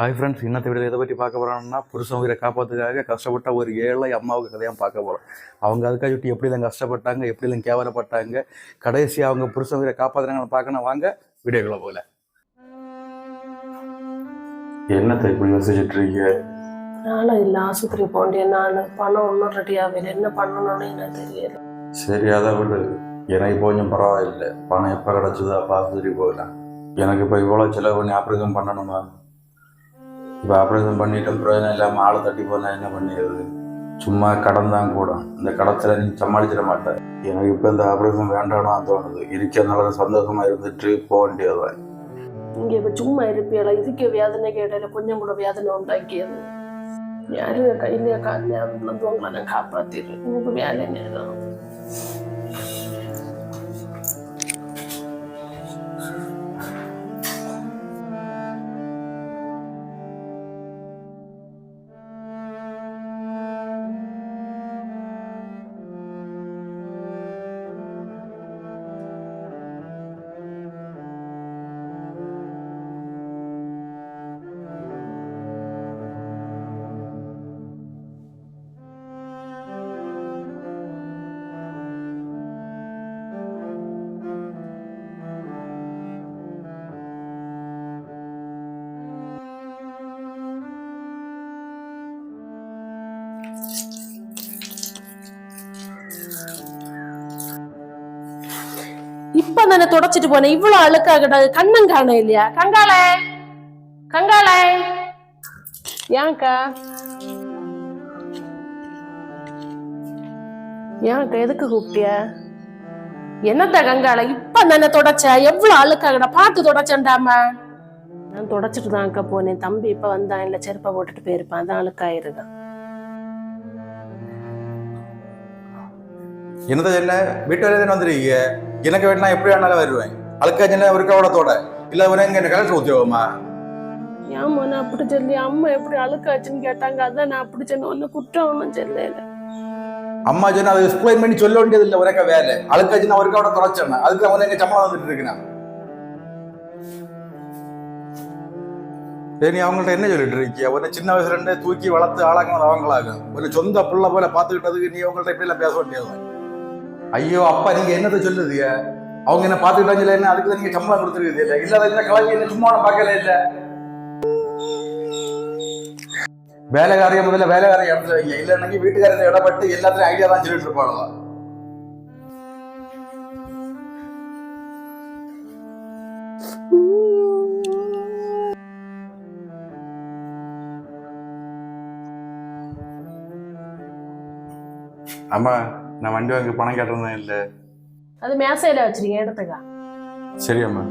Hi friends இன்னத்தை விட எதை பற்றி பார்க்க போகிறோம்னா புருஷன் உயிரை காப்பாற்றுக்காக கஷ்டப்பட்ட ஒரு ஏழை அம்மாவுக்கு கதையாக பார்க்க போகிறோம் அவங்க அதுக்காக விட்டு எப்படி தான் கஷ்டப்பட்டாங்க எப்படி தான் கேவலப்பட்டாங்க கடைசி அவங்க புருஷன் உயிரை காப்பாற்றுறாங்கன்னு பார்க்கணும். வாங்க வீடியோக்குள்ள போகல என்னத்தை இப்படி யோசிச்சுட்டு இருக்கீங்க? நானும் இல்லை ஆஸ்பத்திரி போண்டேன் நான் பணம் ஒன்றும் ரெடி ஆகல என்ன பண்ணணும்னு எனக்கு தெரியல. சரி அதை விடு. எனக்கு இப்போ கொஞ்சம் பரவாயில்லை. பணம் எப்போ கிடச்சதோ அப்போ ஆஸ்பத்திரி போகலாம். எனக்கு இப்போ இவ்வளோ செலவு பண்ணி ஆப்ரேஷன் பண்ணணுமா? இப்போ ஆப்ரேஷன் பண்ணிட்டு பிரயோஜனம் இல்லாமல் ஆளை தட்டி போனால் என்ன பண்ணிடுது சும்மா கடன் தான் கூட இந்த கடத்தில் நீ சமாளிச்சிட மாட்டேன் எனக்கு இப்போ இந்த ஆப்ரேஷன் வேண்டாம்னு தோணுது இருக்கிறதுனால சந்தோஷமாக இருந்துட்டு போக வேண்டியதுதான் இங்கே இப்போ சும்மா இருப்பியல இதுக்கு வேதனை கேட்டல கொஞ்சம் கூட வேதனை உண்டாக்கியது யாரும் கையில காலையில உங்களை நான் காப்பாத்திடுறேன் உங்களுக்கு வேலை நேரம் இப்ப தானே தொடச்சிட்டு போனேன். இவ்வளவு அழுக்காகடா. கண்ணம் காண இல்லையா? கங்காளே. கங்காளே. ஏன்க்கா ஏன்க்கா எதுக்கு கூப்பிட்டிய? என்னத்த கங்காள? இப்ப தானே தொடச்ச? எவ்வளவு அழுக்காகடா. பார்த்து தொடச்சண்டாம நான் தொடச்சிட்டு தான் அக்கா போனேன். தம்பி இப்ப வந்தான். இல்ல செருப்பை போட்டுட்டு போயிருப்பான். அதான் அழுக்காயிருக்கான் வேலை தானே வந்துருக்கீங்க? எனக்கு வேணா எப்படி வேணாலும் வருவேன். அழுக்காச்சுன்னா ஒரு கவடத்தோட இல்லை அவனை இங்கே என்ன கலெக்டர் உத்தியோகமா ஏம்மா நான் அப்படி சொல்லி அம்மா எப்படி அழுக்காச்சுன்னு கேட்டாங்க. அதான் நான் அப்படி சொன்ன ஒன்னும் குற்றம் ஒன்றும் சொல்லல. அம்மா சொன்னா அதை எக்ஸ்பிளைன் பண்ணி சொல்ல வேண்டியது இல்லை உனக்கு வேலை அழுக்காச்சுன்னா ஒரு கவடம் தொலைச்சேன் அதுக்கு அவன் எங்க சம்பளம் வந்துட்டு இருக்கிறான் சரி நீ அவங்கள்ட்ட என்ன சொல்லிட்டு இருக்கிய ஒரு சின்ன வயசுல இருந்தே தூக்கி வளர்த்து ஆளாக்கினது அவங்களாகும் ஒரு சொந்த புள்ள போல பார்த்துக்கிட்டதுக்கு நீ அவங்கள்ட்ட இப்படி எல்லாம் பேச வேண்டியது ஐயோ அப்பா நீங்க என்னத்தை சொல்லுதிய அவங்க என்ன பார்த்துக்கிட்டாங்க என்ன? அதுக்கு நீங்க சம்பளம் கொடுத்துருக்குது இல்லை? இல்லாத இந்த கலவி என்ன சும்மா பார்க்கல இல்ல? வேலைக்காரிய முதல்ல வேலைக்காரிய இடத்துல வைங்க இல்லைன்னா வீட்டுக்காரங்க இடப்பட்டு எல்லாத்துலயும் ஐடியா தான் சொல்லிட்டு இருப்பாங்க. ஆமா. நான் வண்டி வாங்கி பணம் கேட்டிருந்தேன் இல்லை. அது மேசையில வச்சிருக்கேன் எடுத்துக்கா. சரி அம்மா.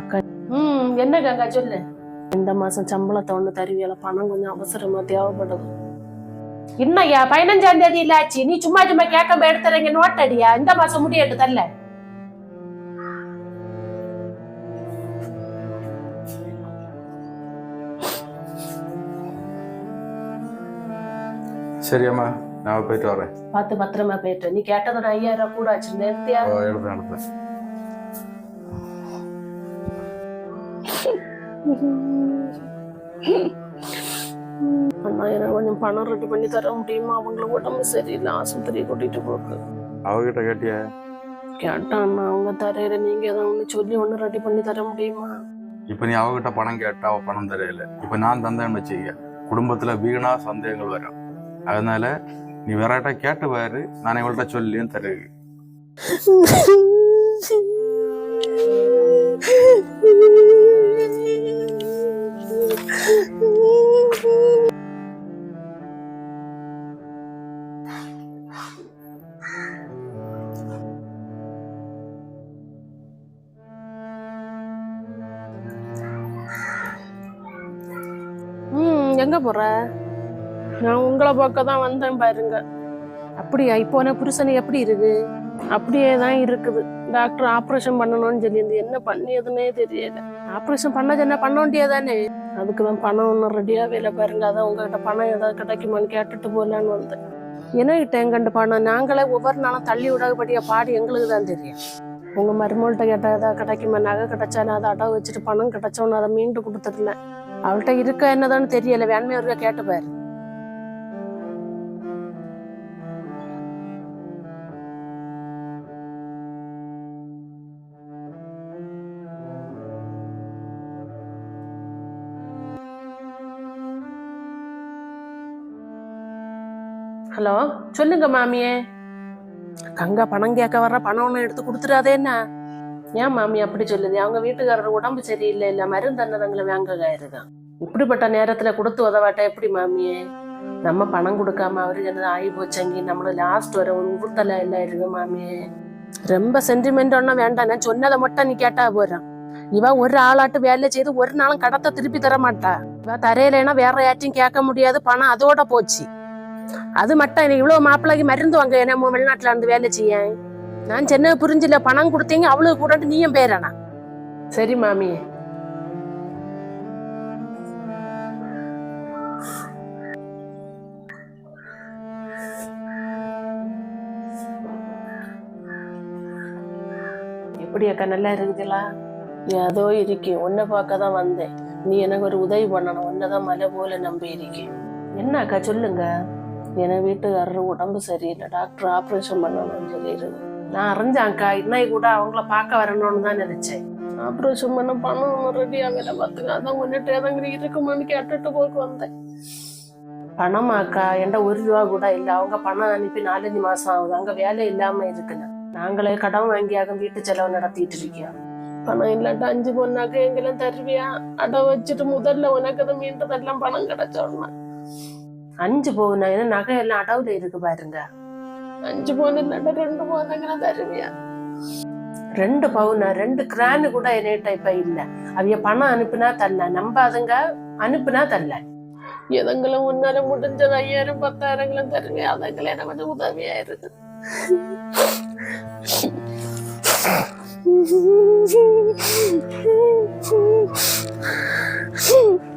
அக்கா ம் என்ன கங்கா சொல்லு. இந்த மாசம் சம்பளத்தை ஒண்ணு தருவியல பணம் கொஞ்சம் அவசரமா தேவைப்படுது இன்னையா பதினஞ்சாம் தேதி இல்ல ஆச்சு நீ சும்மா சும்மா கேட்காம எடுத்துறீங்க நோட் அடியா இந்த மாசம் முடியட்டு தரல. அம்மா நான் போயிட்டு வரேன். பார்த்து பத்திரமா போயிட்டு நீ கேட்டதோட ஐயாயிரம் கூட ஆச்சு நேர்த்தியா ஓ, எடுத்தேன் எடுத்தேன் அண்ணா எனக்கு கொஞ்சம் பணம் ரெடி பண்ணி தர முடியுமா? அவங்கள உடம்பு சரியில்லை ஆஸ்பத்திரி கூட்டிட்டு போக்கு. அவகிட்ட கேட்டிய? கேட்டான் அண்ணா அவங்க தரையில நீங்க ஏதாவது ஒண்ணு சொல்லி ஒண்ணு ரெடி பண்ணி தர முடியுமா? இப்போ நீ அவகிட்ட பணம் கேட்டா அவ பணம் தரையில இப்போ நான் தந்தேன்னு வச்சுக்க குடும்பத்துல வீணா சந்தேகங்கள் வரும். அதனால நீ வேறாட்ட கேட்டு பாரு. நான் இவள்கிட்ட சொல்லியும் தரு எங்க போற? நான் உங்களை பார்க்க தான் வந்தேன் பாருங்க. அப்படியா? இப்போ உன புருஷன் எப்படி இருக்கு அப்படியே தான் இருக்குது. டாக்டர் ஆப்ரேஷன் பண்ணணும்னு சொல்லியிருந்து என்ன பண்ணியதுன்னே தெரியல. ஆப்ரேஷன் பண்ண சொன்னா பண்ண வேண்டியதானே அதுக்கு தான் பணம் ஒன்றும் ரெடியாகவே இல்லை பாருங்க. அதான் உங்ககிட்ட பணம் ஏதாவது கிடைக்குமான்னு கேட்டுட்டு போகலான்னு வந்தேன். என்ன கிட்ட எங்கண்ட பணம்? நாங்களே ஒவ்வொரு நாளும் தள்ளி விடாதபடியா பாடி எங்களுக்கு தான் தெரியும். உங்க மருமகள்கிட்ட கேட்டால் ஏதாவது கிடைக்குமா? நகை கிடைச்சாலும் அதை அடவு வச்சுட்டு பணம் கிடைச்சோன்னு அதை மீண்டு கொடுத்துடலாம் அவள்கிட்ட இருக்கா என்னதான்னு தெரியல. வேண்மையா இருக்கா ஹலோ சொல்லுங்க மாமியே. கங்கா பணம் கேட்க வர்ற பணம் ஒன்று எடுத்து கொடுத்துடாதே என்ன? ஏன் மாமி அப்படி சொல்லுது? அவங்க வீட்டுக்காரர் உடம்பு சரியில்லை இல்ல மருந்தன்னதங்களை வாங்க இருக்கான் இப்படிப்பட்ட நேரத்துல கொடுத்து உதவாட்ட எப்படி மாமியே? நம்ம பணம் கொடுக்காம அவருக்கு என்ன ஆகி போச்சங்கி நம்மள லாஸ்ட் வர ஒரு உறுத்தல எல்லாம் இருக்கு மாமியே. ரொம்ப சென்டிமெண்ட் ஒன்றும் வேண்டாம். நான் சொன்னதை மட்டும் நீ கேட்டா போறான் இவ ஒரு ஆளாட்டு வேலை செய்து ஒரு நாளும் கடத்தை திருப்பி தர மாட்டா இவ தரையிலனா வேற யார்ட்டையும் கேட்க முடியாது. பணம் அதோட போச்சு. அது மட்டும் எனக்கு இவ்வளவு மாப்பிள்ளைக்கு மருந்து வாங்க நம்ம வெளிநாட்டுல இருந்து வேலை செய்ய. நான் சென்னை புரிஞ்சில பணம் கொடுத்தீங்க அவளுக்கு கூட நீயும் பேரானா சரி மாமி. எப்படி அக்கா நல்லா இருக்குதுங்களா ஏதோ இருக்கு உன்னை பார்க்க தான் வந்தேன். நீ எனக்கு ஒரு உதவி பண்ணணும் உன்னதான் மலை போல நம்பி இருக்கேன் என்ன அக்கா சொல்லுங்க. என் வீட்டுக்காரர் உடம்பு சரியில்லை. டாக்டர் ஆப்ரேஷன் பண்ணணும்னு சொல்லிடுது நான் அறிஞ்சாங்க்கா இன்னைக்கு கூட அவங்கள பார்க்க வரணும்னு தான் நினைச்சேன். ஆப்ரேஷன் பண்ண பணம் ரெடி ஆகல பார்த்துங்க அதான் உன்னிட்ட ஏதாங்கிற இருக்குமான்னு கேட்டுட்டு போக்கு வந்தேன். பணமாக்கா என்கிட்ட ஒரு ரூபா கூட இல்லை. அவங்க பணம் அனுப்பி நாலஞ்சு மாசம் ஆகுது. அங்க வேலை இல்லாம இருக்குன்னு. நாங்களே கடன் வாங்கியாக வீட்டு செலவு நடத்திட்டு இருக்கோம். பணம் இல்லாட்டா அஞ்சு பொண்ணாக்க எங்கெல்லாம் தருவியா? அடை வச்சுட்டு முதல்ல உனக்கு மீண்டும் மீண்டதெல்லாம் பணம் கிடைச்சோன்னா அஞ்சு பவுனா ஏன்னா நகை எல்லாம் அடவுல இருக்கு பாருங்க. அஞ்சு பவுன் ரெண்டு பவுன் தருவியா? ரெண்டு பவுனா ரெண்டு கிரானு கூட என்னிட்ட இப்ப இல்ல. அவைய பணம் அனுப்புனா தரல. நம்பாதுங்க அனுப்புனா தரல. எதங்களும் உன்னால முடிஞ்சது ஐயாயிரம் பத்தாயிரங்களும் தருங்க அதங்களை எனக்கு கொஞ்சம் உதவியா இருக்கு. ஏன்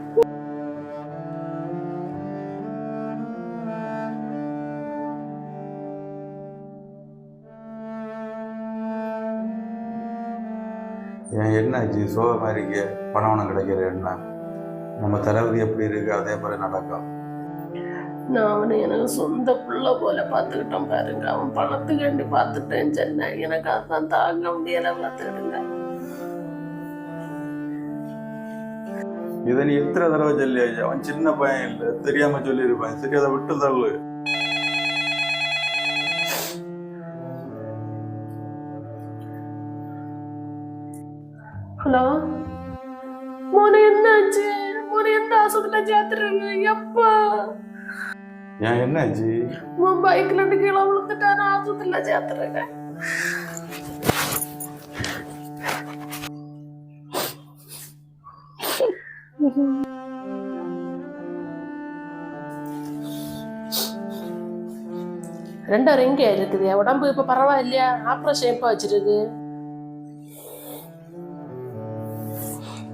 என்னாச்சு சோகமாக இருக்கு பணம் ஒன்றும் கிடைக்கிற என்ன நம்ம தளபதி எப்படி இருக்கு? அதே போல நடக்கும் நான் அவனை எனக்கு சொந்த புள்ள போல பார்த்துக்கிட்டோம் பாருங்க. அவன் பணத்துக்காண்டி பார்த்துட்டேன்னு சொன்னேன் எனக்கு அதான் தாங்க முடியல பார்த்துக்கிடுங்க. இதை நீ எத்தனை தடவை சொல்லி அவன் சின்ன பையன் இல்லை. தெரியாம சொல்லியிருப்பான். சரி அதை விட்டு தள்ளு. ஹலோ? மோன என்னாச்சு? மோன எந்த ஆஸ்பத்திரியில சேர்த்துருங்க எப்பா? ஏன் என்னாச்சு? உன் பைக்ல இருந்து கீழே விழுந்துட்டான? ஆஸ்பத்திரியில சேர்த்துருங்க ரெண்டாயிரம் எங்க இருக்குது. உடம்பு இப்ப பரவாயில்லையா? ஆப்ரேஷன் எப்போ வச்சிருக்கு?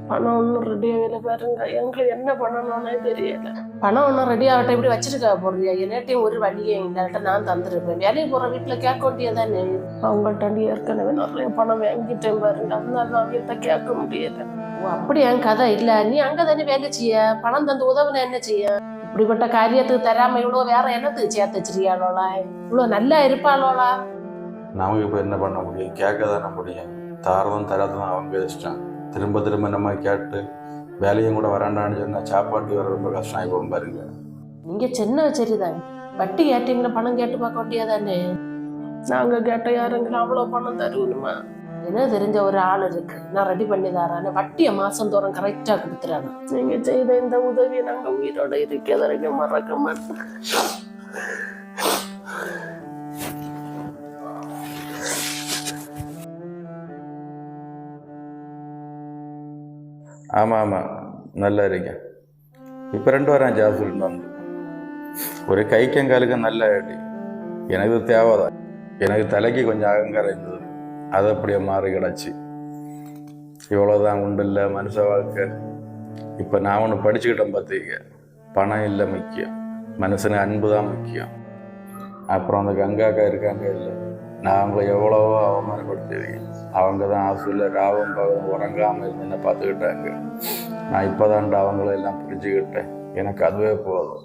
பணம் ஒன்றும் ரெடி ஆகல பாருங்க. எங்களுக்கு என்ன பண்ணணும்னே தெரியல. பணம் ஒன்றும் ரெடி ஆகட்டும். இப்படி வச்சிருக்கா போறியா என்னட்டையும் ஒரு வழியே இல்லாட்ட நான் தந்துருப்பேன். வேலைக்கு போற வீட்டுல கேட்க வேண்டியதானே அவங்கள்ட்ட ஏற்கனவே நிறைய பணம் வாங்கிட்டேன் பாருங்க. அதனால வீட்டை கேட்க முடியல. ஓ அப்படி என் கதை இல்ல. நீ அங்க தானே வேலை செய்ய? பணம் தந்து உதவுன என்ன செய்ய? இப்படிப்பட்ட காரியத்துக்கு தராம இவ்வளவு வேற என்னத்துக்கு சேர்த்து வச்சிருக்கியாளோலா இவ்வளவு நல்லா இருப்பாளோலா நமக்கு இப்போ என்ன பண்ண முடியும்? கேட்க தானே முடியும். தாரதும் தராததும் அவங்க இஷ்டம். திரும்ப திரும்ப நம்ம கேட்டு வேலையும் கூட வராண்டான்னு சொன்னால் சாப்பாட்டு வர ரொம்ப கஷ்டம் ஆகி போகும் பாருங்க. நீங்க சின்ன சரிதான். வட்டி கேட்டீங்களா பணம் கேட்டு பார்க்க வேண்டியதானே? நாங்க கேட்ட யாருங்களும் அவ்வளவு பணம் தருவணுமா? என்ன தெரிஞ்ச ஒரு ஆள் இருக்கு. நான் ரெடி பண்ணி தரேன் வட்டியை மாசம் தோறும் கரெக்டா கொடுத்துறாங்க நீங்க செய்த இந்த உதவியை நாங்க உயிரோட இருக்கிற வரைக்கும் மறக்க மாட்டோம். ஆமாம் ஆமாம் நல்லா இருக்கேன். இப்போ ரெண்டு வாரம் ஜாஸ்திட்டு வந்து ஒரு கைக்கும் நல்ல அடி எனக்கு இது தேவைதான். எனக்கு தலைக்கு கொஞ்சம் அகங்காரம் இருந்தது. அது அப்படியே மாறி கிடச்சி இவ்வளோதான் உண்டு இல்லை மனுஷ வாழ்க்கை. இப்போ நான் ஒன்று படிச்சுக்கிட்டேன் பார்த்துக்க பணம் இல்லை முக்கியம். மனுஷனுக்கு அன்பு தான் முக்கியம். அப்புறம் அந்த கங்காக்கா இருக்காங்க இல்லை. நான் அவங்கள எவ்வளவோ அவமானப்படுத்திருக்கேன் அவங்க தான் ஆசையில் ராவும் பகலும் உறங்காமல் இருந்து என்ன பார்த்துக்கிட்டாங்க. நான் இப்போதான்டா அவங்கள எல்லாம் புரிஞ்சுக்கிட்டேன். எனக்கு அதுவே போதும்.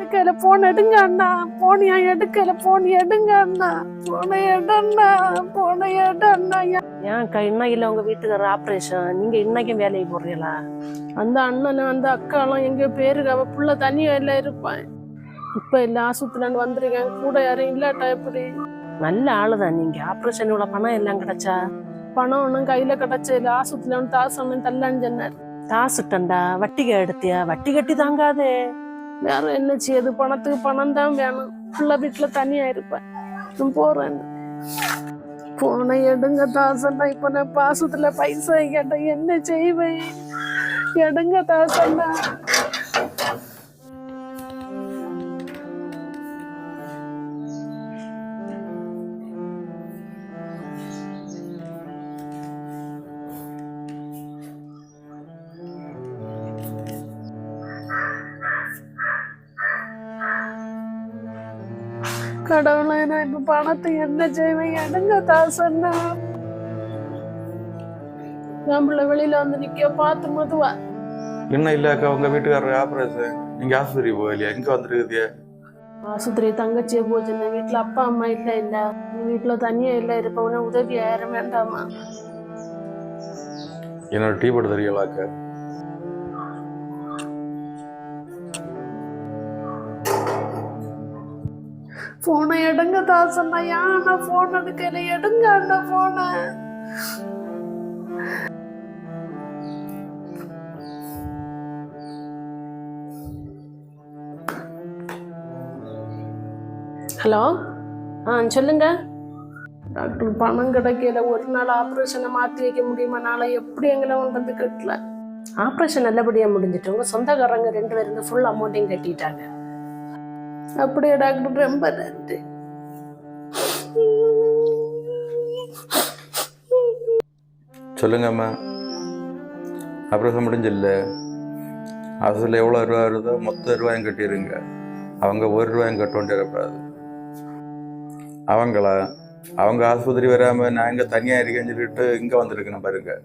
எடுக்கல போன் எடுங்க அண்ணா. போனியா எடுக்கல? போன் எடுங்க அண்ணா. போனை எடுண்ணா போனை எடுண்ணா ஏன் இன்னைக்கு உங்க வீட்டுக்காரர் ஆப்ரேஷன் நீங்க இன்னைக்கும் வேலைக்கு போறீங்களா? அந்த அண்ணனும் அந்த அக்காலாம் எங்க பேருக்கு அவ புள்ள தனி வேலை இருப்பான். இப்ப இல்ல ஆஸ்பத்திரின்னு வந்திருக்கேன். கூட யாரும் இல்லாட்டா எப்படி? நல்ல ஆளு தான் நீங்க ஆப்ரேஷன் இவ்வளவு பணம் எல்லாம் கிடைச்சா? பணம் ஒன்றும் கையில கிடைச்சு இல்ல. ஆஸ்பத்திரியில தாசு ஒன்றும் தள்ளான்னு சொன்னார். தாசுட்டண்டா வட்டிக்கு எடுத்தியா? வட்டி கட்டி தாங்காதே. வேற என்ன செய்யுது பணத்துக்கு பணம் தான் வேணும். பிள்ளை வீட்டுல தனியா இருப்பேன். போறேன். போனை எடுங்க தாசண்ணா. இப்ப நான் பாசத்துல பைசா கேட்டேன். என்ன செய்வேன்? எடுங்க தாசண்ணா. கடவுளை நான் இப்ப பணத்தை என்ன செய்வேன் எடுங்க தாசண்ணா. நம்மள வெளியில வந்து நிக்க பார்த்து மதுவா. இன்னும் இல்லைக்கா உங்கள் வீட்டுக்காரர் ஆப்ரேஷன்? நீங்கள் ஆஸ்பத்திரி போகலையா? எங்கே வந்துருக்குதியா ஆஸ்பத்திரி தங்கச்சியை போச்சுன்னு வீட்டுல அப்பா அம்மா இல்ல இல்ல. நீ வீட்டுல தனியா இல்ல இருப்பவன உதவி யாரும் வேண்டாமா? என்னோட டீ போட்டு தெரியலாக்கா போனை எடுங்க தாசண்ணா யானா போன் எடுக்கல எடுங்க அண்ணா போனை ஹலோ? ஆ சொல்லுங்க. டாக்டர் பணம் கிடைக்கல ஒரு நாள் ஆப்ரேஷனை மாற்றி வைக்க முடியுமா? நாளை எப்படி எங்களை வந்து கட்டல? ஆப்ரேஷன் நல்லபடியாக முடிஞ்சிட்டு உங்க சொந்தக்காரங்க ரெண்டு பேரும் ஃபுல் அமௌண்ட்டையும் கட்டிட்டாங்க. அப்படியே டாக்டர் ரொம்ப நன்றி. சொல்லுங்கம்மா. அப்புறம் முடிஞ்சில்ல? அசல் எவ்வளோ ரூபா வருதோ மொத்த ரூபாயும் கட்டிடுங்க அவங்க ஒரு ரூபாயும் கட்ட வேண்டியிருக்கூடாது அவங்களா? அவங்க ஆஸ்பத்திரி வராமல் நான் இங்கே தனியாக இருக்கேன்னு சொல்லிட்டு இங்கே வந்திருக்கணும் பாருங்கள்